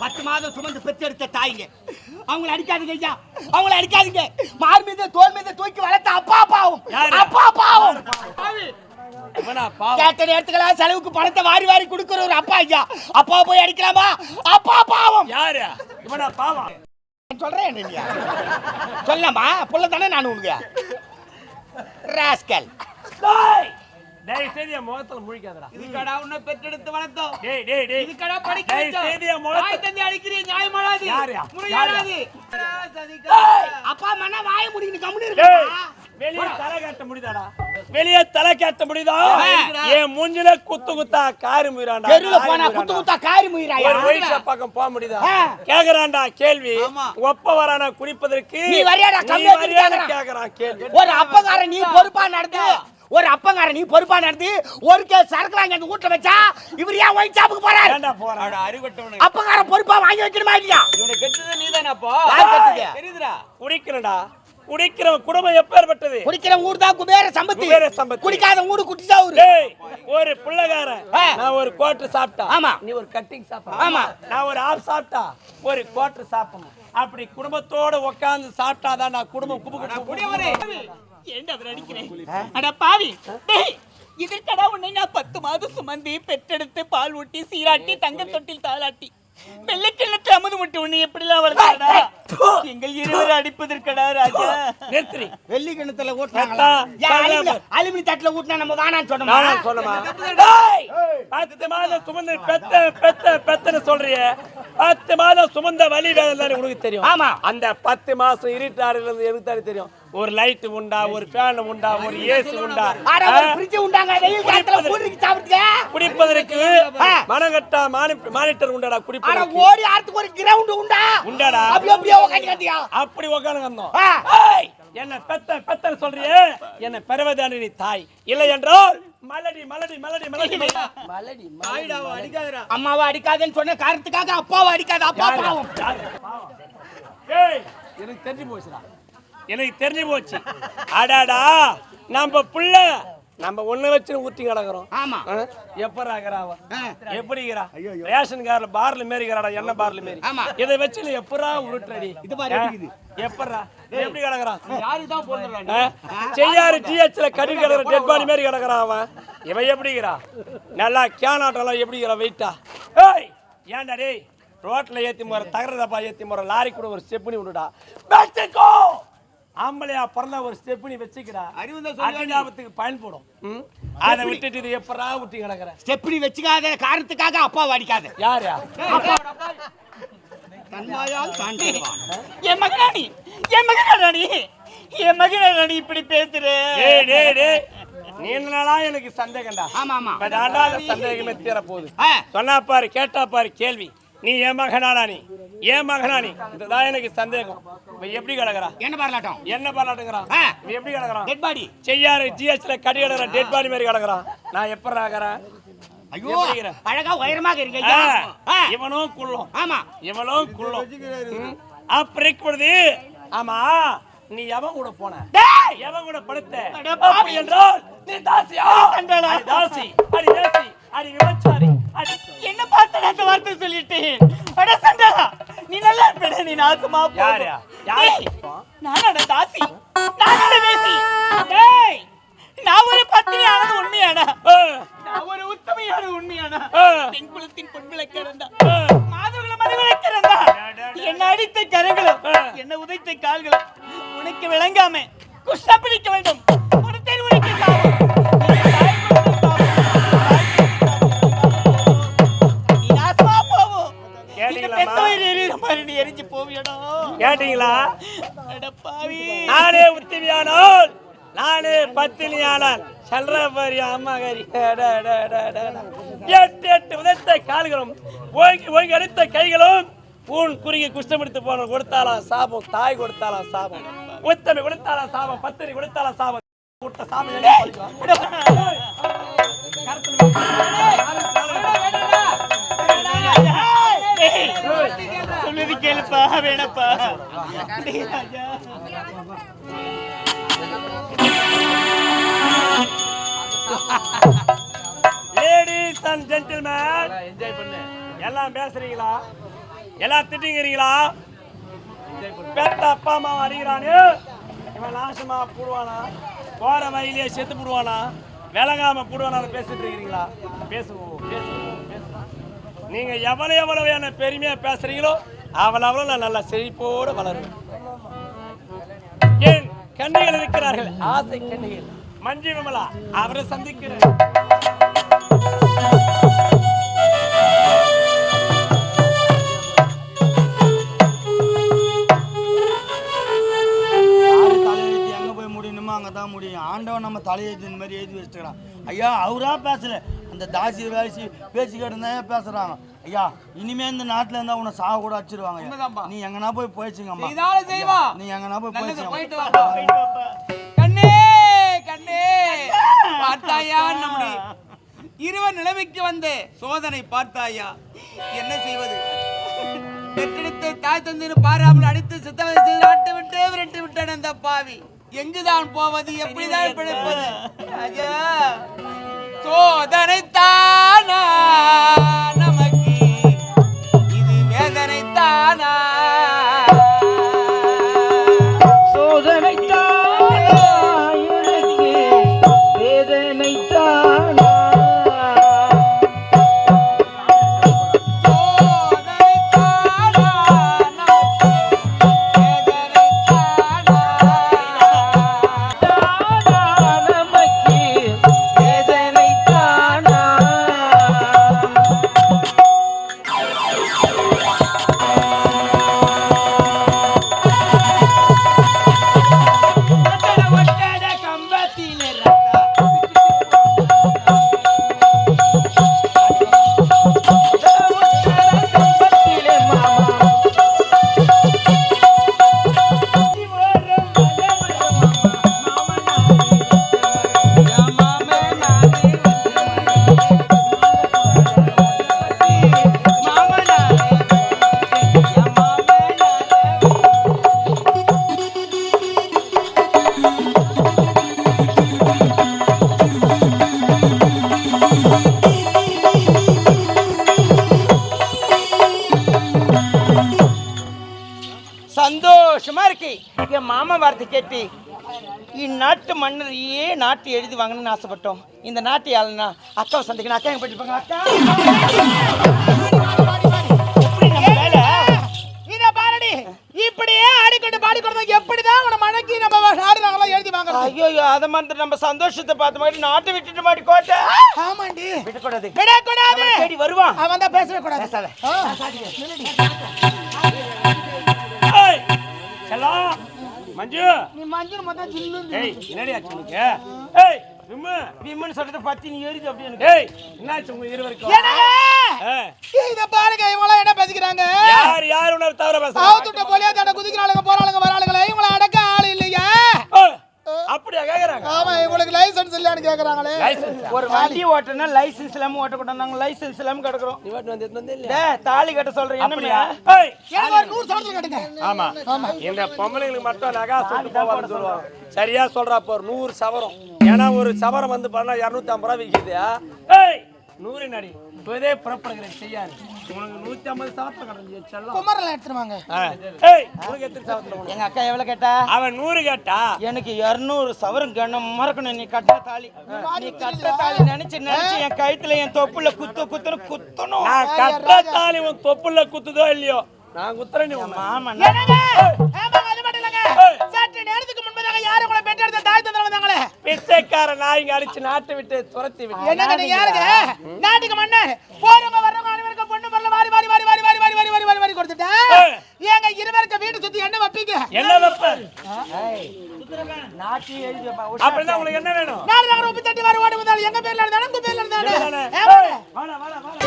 பத்து மாதம் சுமந்து பெற்றெடுத்த தாய்ங்க. அவங்கள அடிக்காதீங்க ஐயா. அவங்கள அடிக்காதீங்க. மார் மீது தோல் மீது தூக்கி வளர்த்த அப்பா பாவம்? அப்பா பாவம். கேட்ட நேரத்துக்கெல்லாம் செலவுக்கு பணத்தை வாரி வாரி கொடுக்குற ஒரு அப்பா ஐயா. அப்பா போய் அடிக்கலாமா? அப்பா பாவம். யாரு? இவனா பாவம். சொல்றேன் சொல்லலாமா புள்ள தானே நான் உனக்கு? ராஸ்கல். டேய் செய்தி என் முகத்துல முழிக்காதடா இதுக்கடா உன்னை பெற்றெடுத்து வளர்த்தோம். டேய் டேய் டேய். இதுக்கடா படிக்க டேய் என் தந்தை அப்பா மன வாய கம்முனு இருக்கா வெளிய தலை காட்ட முடியுதாடா? வெளிய தலை காட்ட முடியுதா? என் மூஞ்சில குத்து குத்தா காரி முயிராண்டா தெருல போனா குத்து குத்தா காரி முயிராயா ஒரு வயசு பக்கம் போக முடியுதா. கேக்குறான்டா கேள்வி. ஒப்ப வரானா குடிப்பதற்கு நீ வரியாடா? கம்மியா கேக்குறான். கேள்வி. ஒரு அப்பங்கார நீ பொறுப்பா நடந்து ஒரு அப்பங்கார நீ பொறுப்பா நடந்து ஒரு கேஸ் சரக்கு வாங்கி அந்த வீட்டுல வச்சா இவர் ஏன் ஒயின் ஷாப்புக்கு போறாரு? ஏன்டா போறான் அறிவட்டவனு. அப்பங்கார பொறுப்பா வாங்கி வைக்கணுமா இல்லையா? இவனை கெட்டது நீதானப்போ? யார் கெட்டது? தெரியுதுடா. குடிக்கிறடா. குடிக்கிற குடும்பம் எப்பேற்பட்டது? குடிக்கிற ஊர் தான் குபேர சம்பத்தி. குபேர சம்பத்தி. குடிக்காத ஊரு குட்டிச்சா ஊரு. டேய் ஒரு பிள்ளைகாரன் ஆ. நான் ஒரு கோட்டு சாப்பிட்டா ஆமா. நீ ஒரு கட்டிங் சாப்பிட்டா ஆமா. நான் ஒரு ஆப் சாப்பிட்டா ஒரு கோட்டு சாப்பிடணும். அப்படி குடும்பத்தோட உட்கார்ந்து சாப்பிட்டாதான் நான் குடும்பம் குபு குடியவரே ஏன்டா அவர் அடிக்கிறேன்? அட பாவி. டேய் இதற்கடா உன்னை நான் பத்து மாதம் சுமந்து பெற்றெடுத்து பால் ஊட்டி சீராட்டி தங்க தொட்டில் தாளாட்டி. வெள்ளைக்கிழத்து அமுது முட்டு உன்னை எப்படிலாம் வளர்த்தடா எங்கள் இருவர் அடிப்பதற்கடா ராஜா? நிறுத்திரி வெள்ளி கிணத்துல அலுமினி தட்டுல ஊட்டினா நம்ம வேணாம்னு சொன்னோமா? சொன்னமா பத்து மாதம் சுமந்து பெத்த பெத்த பெத்தன்னு சொல்றியே. பத்து மாதம் சுமந்த வலி வேதனை உனக்கு தெரியும். ஆமா. அந்த பத்து மாசம் இருட்டாறுல இருந்து தெரியும்? ஒரு லைட் உண்டா ஒரு ஃபேன் உண்டா ஒரு ஏசி உண்டா? குடிப்பதற்கு. மனகட்டா மானி- மானிட்டர் உண்டாடா குடிப்பதற்கு. ஓடி ஆறதுக்கு ஒரு கிரவுண்ட் உண்டா? உண்டாடா. அப்படி அப்படியே உட்காந்து கட்டியா அப்படி உட்காந்து வந்தோம். என்ன பெத்த பெத்தன்னு சொல்றியே? என்ன பெறவதானி நீ தாய். இல்லை என்றால் மலடி மலடி மலடி மலடி மலடி. அடிக்காதடா. அம்மாவை அடிக்காதேன்னு சொன்ன காரணத்துக்காக அப்பாவை அடிக்காத அப்பா? பாவம். யாரு? பாவம். ஏய், எனக்கு தெரிஞ்சு போச்சுடா. எனக்கு தெரிஞ்சு போச்சு. அடாடா நம்ம புள்ள நம்ம ஒண்ணு வச்சு ஊத்தி கிடக்குறோம். ஆமா. எப்பரா இருக்கிறாவ. எப்படிங்கிறா ரேஷன் கார்ல பார்ல மேரிக்கிறாடா என்ன பார்ல மேரி. இதை வச்சு நீ எப்பரா உருட்டுறடி? இது இருக்குது. எப்பரா எப்படி கிடக்குறான்? யாருக்கு தான் போடுறா ஆ? செய்யாறு ஜிஹெச்ல கடி கிடக்குற டெட் பாடி மாதிரி கிடக்குறான் அவன். இவன் எப்படிங்கிறா நல்லா கேனாட்டெல்லாம் எப்படிங்கிறா வெயிட்டா ஏய் ஏன்டா டேய்? ரோட்ல ஏத்தி போற தகர டப்பா ஏத்தி போற லாரி கூட ஒரு ஸ்டெப்னி விடுடா வச்சுக்கோ ஆம்பளையா பிறந்தா ஒரு ஸ்டெப்னி வச்சுக்கிறா. அறிவு தான் சொல்லுவாங்க. அடிஞாபத்துக்கு பயன்படும்? அதை விட்டுட்டு இது எப்பரா விட்டு கிடக்குற? ஸ்டெப்னி வச்சுக்காத காரணத்துக்காக அப்பாவை அடிக்காத யாரா? தன்மாயால் தாண்டிடுவான் என் மகனாணி என் மகனாணி என் மகனாணி இப்படி பேசுற? டேய் டேய் டேய் நீ என்னடா எனக்கு சந்தேகம்டா? ஆமா ஆமா சந்தேகமே தீர போகுது. சொன்னா பாரு கேட்டா பாரு கேள்வி. நீ ஏன் மகனாடா நீ? ஏன் மகனா நீ? இதுதான் எனக்கு சந்தேகம். இப்ப எப்படி கிடக்குறா? என்ன வரலாட்டம் என்ன பண்ணாட்டுங்கிறான் ஆ. இவன் எப்படி கிடக்குறான் டெட் பாடி செய்யாரு ஜிஹெச்ல கடி கிடக்குற டெட் பாடி மாதிரி கிடக்குறான் நான் எப்ப ஆகிறேன் ஐயோ? அழகா உயரமாக இருக்கு. இவனும் குள்ளும். ஆமா. இவனும் குள்ளும். ம். அப்படி இருக்கிறது ஆமா நீ எவன் கூட போன? எவன் கூட படுத்த. அப்படி என்றால் நீ தாசியா? தாசி அடி தாசி அடி விபச்சாரி. என்ன பார்த்து அந்த வார்த்தை சொல்லிட்டேன் அட நீ நல்லா இருப்பட நீ நாசமா. யாரு? யாரு? நானடா தாசி நானடா வேசி டேய் நான் ஒரு பத்தினி ஆனது உண்மையானா நான் ஒரு உத்தமையான உண்மையானா. பெண் குலத்தின் பொன் விளக்கிறந்தா மாதவர்கள மது விளக்கிறந்தா என்ன அடித்த கரங்களும் என்ன உதைத்த கால்களும் உனக்கு விளங்காம குஷ்டா பிடிக்க வேண்டும் பாவி நானே உத்திவியானால் நானே பத்தினியானால் சொல்ற பாரு அம்மா கறி. அட, அட, அட, அட, அட. எட்டு எட்டு உதைத்த கால்களும் ஓங்கி ஓங்கி அடித்த கைகளும் பூன் குறுகி குஷ்டமெடுத்து போன கொடுத்தாலாம் சாபம் தாய் கொடுத்தாலாம் சாபம். உத்தமி கொடுத்தாலாம் சாபம் பத்தினி கொடுத்தாலாம் சாபம். கொடுத்த சாபம் கேளுப்பா வேணப்பா லேடிஸ் அண்ட் ஜென்டில்மேன் என்ஜாய் பண்ணு எல்லாம் பேசுறீங்களா? எல்லாம் திட்டிங்கிறீங்களா பெத்த அப்பா அம்மா அறிகிறானு இவன் நாசமா போடுவானா? போற வழியிலேயே செத்து போடுவானா? விலகாம போடுவானா பேசிட்டு இருக்கிறீங்களா? பேசுவோம் பேசுவோம். நீங்க எவ்வளவு எவ்வளவு என்ன பெருமையா பேசுறீங்களோ அவள் அவளும் நான் நல்லா செழிப்போடு வளருவேன் ஏன்? கண்ணிகள் இருக்கிறார்கள். ஆசை கண்ணிகள் மஞ்சி விமலா அவரை சந்திக்கிறேன். போய் முடியணுமோ தான் முடியும். ஆண்டவன் நம்ம தலையெழுத்து இந்த மாதிரி எழுதி வச்சுக்கிறான் ஐயா அவரா பேசல. அந்த தாசி வாசி பேசிக்கிட்டு தான் பேசுறாங்க. ஐயா இனிமே இந்த நாட்டுல இருந்தா உன்னை சாக கூட. உண்மைதான்பா. நீ எங்கனா போய் போயிடுச்சுங்கம்மா செய்தாலும் செய்வா. நீ எங்கனா போய் போயிடுச்சுங்க வாப்பா. கண்ணே கண்ணே. பார்த்தாயா நம்முடைய இருவர் நிலைமைக்கு வந்து சோதனை பார்த்தாயா? என்ன செய்வது? பெற்றெடுத்து தாய் தந்திரு பாராமல் அடித்து சித்தவதை செய்து ஆட்டு விட்டு விரட்டு விட்டான் அந்த பாவி. எங்குதான் போவது? எப்படிதான் பிழைப்பது? ஐயா சோதனை தானா இருக்கு. என் மாமா வார்த்தை கேட்டு இந்நாட்டு மன்னரையே நாட்டு எழுதி வாங்கணும்னு ஆசைப்பட்டோம். இந்த நாட்டு ஆளுனா அக்காவை சந்திக்கணும். அக்கா எங்க போயிட்டு அக்கா! இப்படியே ஆடிக்கொண்டு பாடிக்கொண்டு எப்படிதான் உன மடக்கி நம்ம நாடுறாங்களோ எழுதி வாங்குறது? ஐயோ அதை மாதிரி நம்ம சந்தோஷத்தை பார்த்த மாதிரி நாட்டை விட்டுட்டு மாடி கோட்டை. ஆமாண்டி. விடக்கூடாது. விடக்கூடாது. தேடி வருவான். அவன் தான் பேசவே கூடாது. மஞ்சு. நீ மஞ்சள் மொத்தம் சில்லு ஏய் என்னடி ஆச்சு உனக்கு? ஏய் விம்மு விம்மன் சொல்றத பத்தி நீ எழுதி அப்படி எனக்கு. ஏய். என்னாச்சு உங்க இருவருக்கும் இத பாருங்க இவங்க என்ன பேசிக்கிறாங்க? யார் யார் உணர்வு தவிர பேசுறாங்க ஆவுத்துட்ட போலியா தட குதிக்கிறாளுங்க போறாளுங்க வராளுங்களே இவங்கள அடக்க ஆள் இல்லையா? அப்படியா கேக்குறாங்க? ஆமா இல்லையான்னு கேக்குறாங்களே. ஒரு வண்டி ஓட்டனா லைசென்ஸ் இல்லாம ஓட்டக்கூடாது. நாங்க லைசென்ஸ் இல்லாம கிடக்குறோம். நீ வாட்டு வந்து வந்து இல்ல டேய், தாலி கட்ட சொல்றேன் என்ன ஏய் எனக்கு ஒரு நூறு சவரத்துல கட்டுங்க. ஆமா. இந்த பொம்பளைங்களுக்கு மட்டும் நகா சொல்லிட்டு போவான்னு சொல்லுவாங்க. சரியா சொல்றா அப்போ ஒரு நூறு சவரம். ஏன்னா ஒரு சவரம் வந்து பண்ணா இரநூத்தி ஐம்பது ரூபா விற்கிது ஏய் நூறு நடி இப்போதே புறப்படுகிறேன் செய்யாது. உனக்கு நூத்தி ஐம்பது குமரில் எடுத்துருவாங்க? எங்க அக்கா எவ்வளவு கேட்டா? அவன் நூறு கேட்டா? எனக்கு இருநூறு சவரம் கண்ணம் மறக்கணும். நீ கட்டுற தாலி. நீ கட்டுற தாலி நினைச்சு நினைச்சு என் கழுத்துல என் தொப்புல குத்து குத்துன்னு குத்தணும். நான் கட்ட தாலி உன் தொப்புல குத்துதோ இல்லையோ? நான் குத்துறேன் நீ உன்னை. ஆமா என்னங்க? ஆமா, அது மட்டும் இல்லைங்க. சற்று நேரத்துக்கு முன்பதாக யாரு உங்களை பெற்றெடுத்த தாய் தந்தரம் வந்தாங்களே பிச்சைக்கார நாய்ங்க அடிச்சு நாட்டை விட்டு துரத்தி விட்டு. என்னங்க யாருங்க? நாட்டுக்கு மன்னர் போறவங்க வர்றவங்க ஊர்ல மாறி மாறி மாறி மாறி மாறி மாறி மாறி மாறி மாறி கொடுத்துட்டேன் ஏங்க இருவருக்கு வீடு சுத்தி என்ன வைப்பீங்க? என்ன வைப்ப? அப்படிதான் உங்களுக்கு என்ன வேணும்? நாலு நகரம் உப்பு தட்டி வர ஓடி வந்தாலும் எங்க பேர்ல இருந்தாலும் உங்க பேர்ல இருந்தாலும். வாடா வாடா வாடா.